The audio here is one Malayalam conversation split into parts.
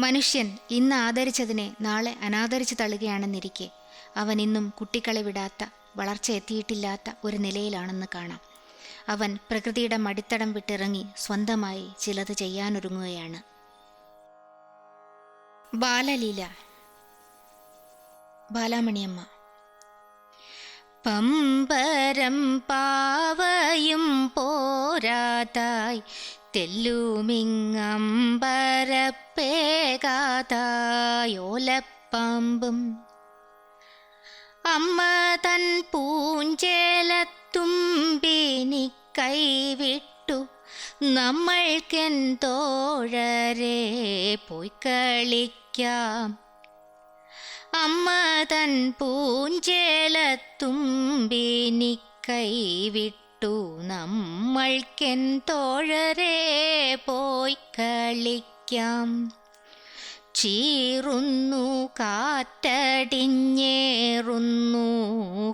മനുഷ്യൻ ഇന്ന് ആദരിച്ചതിനെ നാളെ അനാദരിച്ചു തള്ളുകയാണെന്നിരിക്കെ. അവൻ ഇന്നും കുട്ടിക്കളി വിടാത്ത വളർച്ച എത്തിയിട്ടില്ലാത്ത ഒരു നിലയിലാണെന്ന് കാണാം. അവൻ പ്രകൃതിയുടെ മടിത്തടം വിട്ടിറങ്ങി സ്വന്തമായി ചിലത് ചെയ്യാനൊരുങ്ങുകയാണ്. ബാലലീല. ബാലാമണിയമ്മ. പമ്പരം പാവയും പോരാതായി. തെല്ലുമിങ്ങമ്പരപ്പേകാതായോലപ്പാമ്പും അമ്മ തൻ പൂഞ്ചേലത്തുമ്പിനി കൈവിട്ടു നമ്മൾക്കെൻ തോഴരെ പോയി കളിക്കാം അമ്മ തൻ പൂഞ്ചേലത്തുമ്പിനി കൈവിട്ടു നമ്മൾക്കെൻ തോഴരെ പോയി കളിക്കാം. ചീറുന്നു കാറ്റടിഞ്ഞേറുന്നു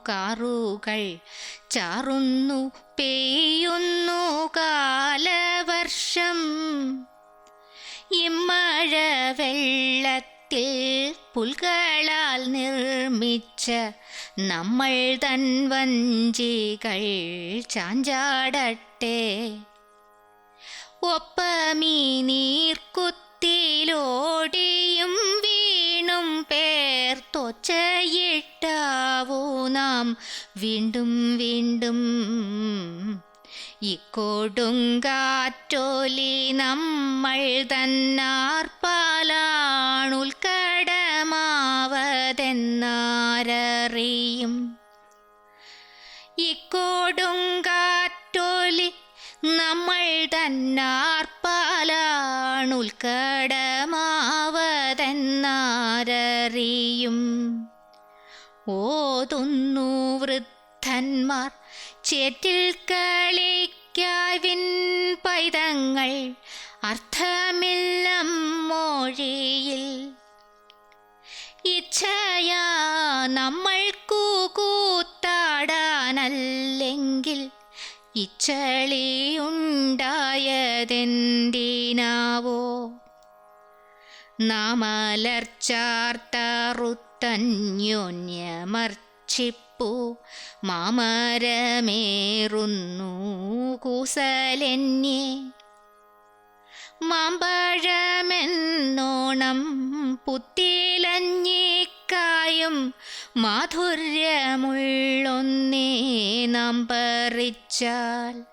കാറുകൾ ചാറുന്നു പെയ്യുന്നു കാലവർഷം. ഇമ്മഴ വെള്ളത്തിൽ പുൽകളാൽ നിർമ്മിച്ച നമ്മൾ തൻ വഞ്ചികൾ ചാഞ്ചാടട്ടെ. ഒപ്പമീ നീർക്കുത്തിലോടിയും വീണും പേർ തൊച്ചയിട്ടാവൂ നാം. വീണ്ടും വീണ്ടും ഇക്കൊടുങ്കാറ്റോലി നമ്മൾ തന്നാർപ്പാലാണുൽക്കടമാവതെന്നാരറിയും ഇക്കോടുങ്കാറ്റോലി നമ്മൾ തന്നാർപ്പാലാണുൽക്കടമാവതെന്നാരറിയും ഓതുന്നു വൃദ്ധന്മാർ ചേറ്റിൽ കളിക്കാവിൻ പൈതങ്ങൾ അർത്ഥമില്ലം മൊഴിയിൽ. ഇച്ഛയാ നമ്മൾക്കു ഇച്ചളിയുണ്ടായതെന്തിനാവോ? നാമലർച്ചാർത്തറുത്തന്യോന്യമർച്ചിപ്പു മാമരമേറുന്നു കുസലെന്യേ മാമ്പഴമെന്നോണം പുത്തിലഞ്ഞിക്കായും മാധുര്യമുള്ളൊന്നേ നാം പറിച്ചാൽ.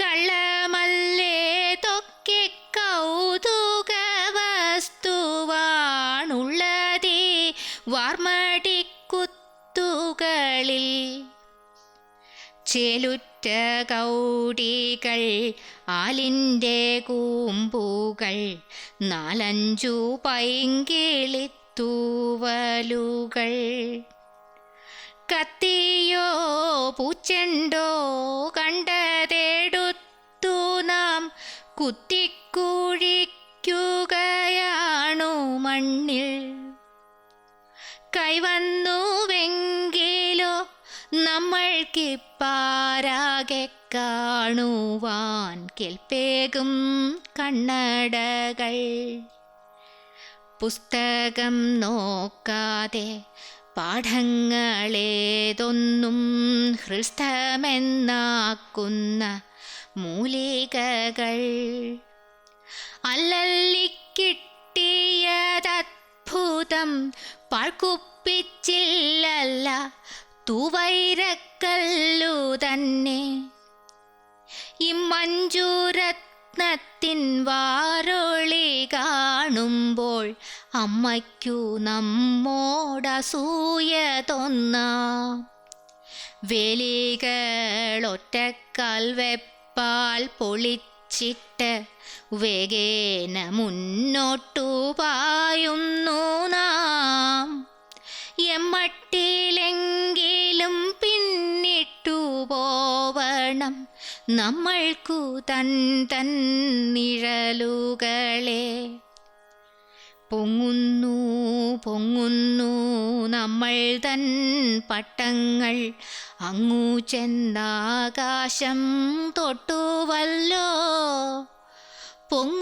കള്ളമല്ലേ തൊക്കെ കൗതുക വസ്തുവാണുള്ളതേ വാർമടിക്കുത്തുകളിൽ. ചേലുറ്റ കൗടികൾ ആലിന്റെ കൂമ്പുകൾ നാലഞ്ചു പൈങ്കിളിത്തൂവലുകൾ കത്തിയോ പൂച്ചെണ്ടോ കണ്ടതെടുത്തു നാം കുത്തിക്കുഴിക്കുകയാണു മണ്ണിൽ. കൈവന്നുവെങ്കിലോ നമ്മൾക്കിപ്പാരാകെ കാണുവാൻ കേൾപ്പേകും കണ്ണടകൾ. പുസ്തകം നോക്കാതെ പാഠങ്ങളേതൊന്നും ഹൃസ്തമെന്നാക്കുന്ന മൂലികകൾ അല്ലല്ലിക്കിട്ടിയതത്ഭുതം പാഴ്ക്കുപ്പിച്ചില്ലല്ല തൂവൈരക്കല്ലു തന്നെ. ഇമ്മഞ്ജുരത്നത്തിൻ വാരൊളി കാണുമ്പോൾ അമ്മയ്ക്കു നമ്മോടസൂയ തോന്നാം. വേലികളൊറ്റക്കാൽ വെപ്പാൽ പൊളിച്ചിട്ട് വേഗേന മുന്നോട്ടു പായുന്നു. നമ്മൾക്കു തൻ തൻ നിഴലുകളെ പൊങ്ങുന്നു പൊങ്ങുന്നു നമ്മൾ തൻ പട്ടങ്ങൾ. അങ്ങു ചെന്നാകാശം തൊട്ടുവല്ലോ പൊങ്ങുന്നു